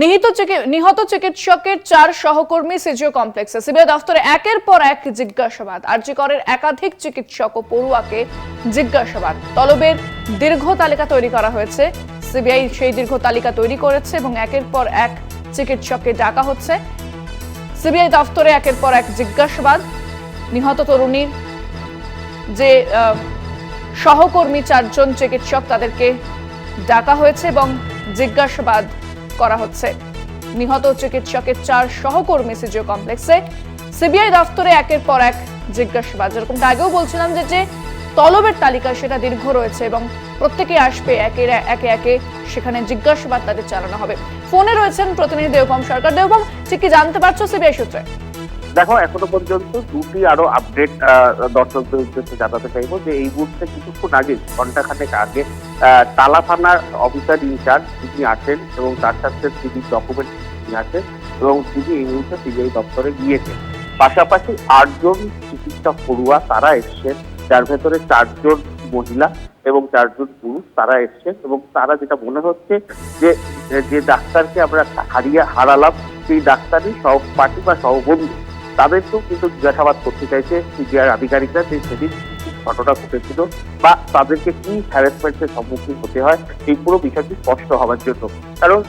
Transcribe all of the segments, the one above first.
নিহিত নিহত চিকিৎসকের চার সহকর্মী সিজিও কমপ্লেক্সে। সিবিআই দফতরে একের পর এক জিজ্ঞাসাবাদ। আরজিকরের একাধিক চিকিৎসক ও পড়ুয়াকে জিজ্ঞাসাবাদ। তলবের দীর্ঘ তালিকা তৈরি করা হয়েছে। সিবিআই সেই দীর্ঘ তালিকা তৈরি করেছে এবং একের পর এক চিকিৎসককে ডাকা হচ্ছে। সিবিআই দফতরে একের পর এক জিজ্ঞাসাবাদ। নিহত তরুণীর যে সহকর্মী চারজন চিকিৎসক তাদেরকে ডাকা হয়েছে এবং জিজ্ঞাসাবাদ করা হচ্ছে। নিহত চিকিৎসকের চার সহকর্মী সিজিও কমপ্লেক্সে সিবিআই দফতরে একের পর এক জিজ্ঞাসাবাদ। যেরকমটা আগেও বলছিলাম যে যে তলবের তালিকা সেটা দীর্ঘ রয়েছে এবং প্রত্যেকে আসবে একে একে একে সেখানে জিজ্ঞাসাবাদ তাদের চালানো হবে। ফোনে রয়েছেন প্রতিনিধি দেবভম সরকার। দেবভম ঠিক কি জানতে পারছ সিবিআই সূত্রে? দেখো, এখনও পর্যন্ত দুটি আরও আপডেট দর্শকদের উদ্দেশ্যে জানাতে চাইব যে এই মুহূর্তে কিছুক্ষণ আগে ঘন্টাখানেক আগে তালা থানার অফিসার ইনচার্জ তিনি আসেন এবং তার সাথে তিনি ডকুমেন্ট নিয়ে আসেন এবং তিনি এই মুহূর্তে সিবিআই দপ্তরে গিয়েছেন। পাশাপাশি আটজন চিকিৎসক পড়ুয়া তারা এসছেন, যার ভেতরে চারজন মহিলা এবং চারজন পুরুষ তারা এসছেন এবং তারা যেটা মনে হচ্ছে যে যে ডাক্তারকে আমরা হারিয়ে হারালাম, সেই ডাক্তারই সহপাঠী বা সহবন্ধু। তাদেরকেও কিন্তু জিজ্ঞাসাবাদ করতে চাইছে সিবিআই আধিকারিকরা যে সেদিন ঘটনা ঘটেছিল বা তাদেরকে কি হ্যারাসমেন্টের সম্মুখীন হতে হয়, এই পুরো বিষয়টি স্পষ্ট হওয়ার জন্য। কারণ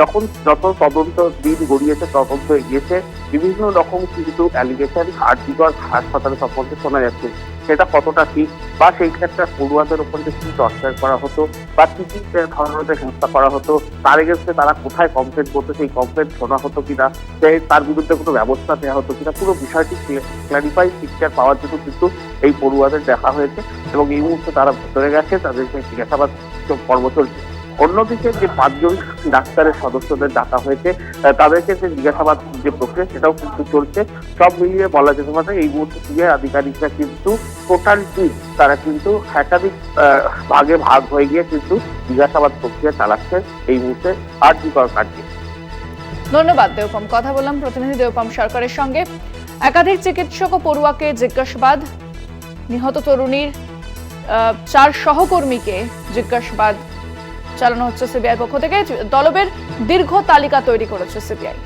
যখন যত তদন্ত দিন গড়িয়েছে, তদন্ত এগিয়েছে, বিভিন্ন রকম কিন্তু অ্যালিগেশন আর্থিকর হাসপাতাল সম্পর্কে শোনা যাচ্ছে। সেটা কতটা ঠিক বা সেই ক্ষেত্রে পড়ুয়াদের উপর যে কি টর্চার করা হতো বা কি কি ধরনের হিংসা করা হতো, তার এগেন্স্টে তারা কোথায় কমপ্লেন করতো, সেই কমপ্লেন শোনা হতো কিনা সে তার বিরুদ্ধে কোনো ব্যবস্থা নেওয়া হতো কিনা, পুরো বিষয়টি ক্লারিফাই পিকচার পাওয়ার জন্য কিন্তু এই পড়ুয়াদের দেখা হয়েছে এবং এই মুহূর্তে তারা ভেতরে গেছে, তাদেরকে জিজ্ঞাসাবাদ পর্ব চলছে অন্যদিকে যে পাঁচজন ডাক্তারের সদস্যদের ডাকা হয়েছে তাদেরকে যে জিজ্ঞাসাবাদ যে প্রক্রিয়া, সেটাও কিন্তু চলছে। সব মিলিয়ে বলা যেতে পারে এই মুহূর্তে সিবিআই আধিকারিকরা কিন্তু টোটাল টিম তারা কিন্তু একাধিক ভাগে ভাগ হয়ে গিয়ে কিন্তু জিজ্ঞাসাবাদ প্রক্রিয়া চালাচ্ছে এই মুহূর্তে আর্থিকর কার্যে ধন্যবাদ দেবপম কথা বললাম প্রতিনিধি দেবপম সরকারের সঙ্গে। একাধিক চিকিৎসক ও পড়ুয়াকে জিজ্ঞাসাবাদ, নিহত তরুণীর চার সহকর্মীকে জিজ্ঞাসাবাদ চালানো হচ্ছে সিবিআই পক্ষ থেকে। দলবের দীর্ঘ তালিকা তৈরি করেছে সিবিআই।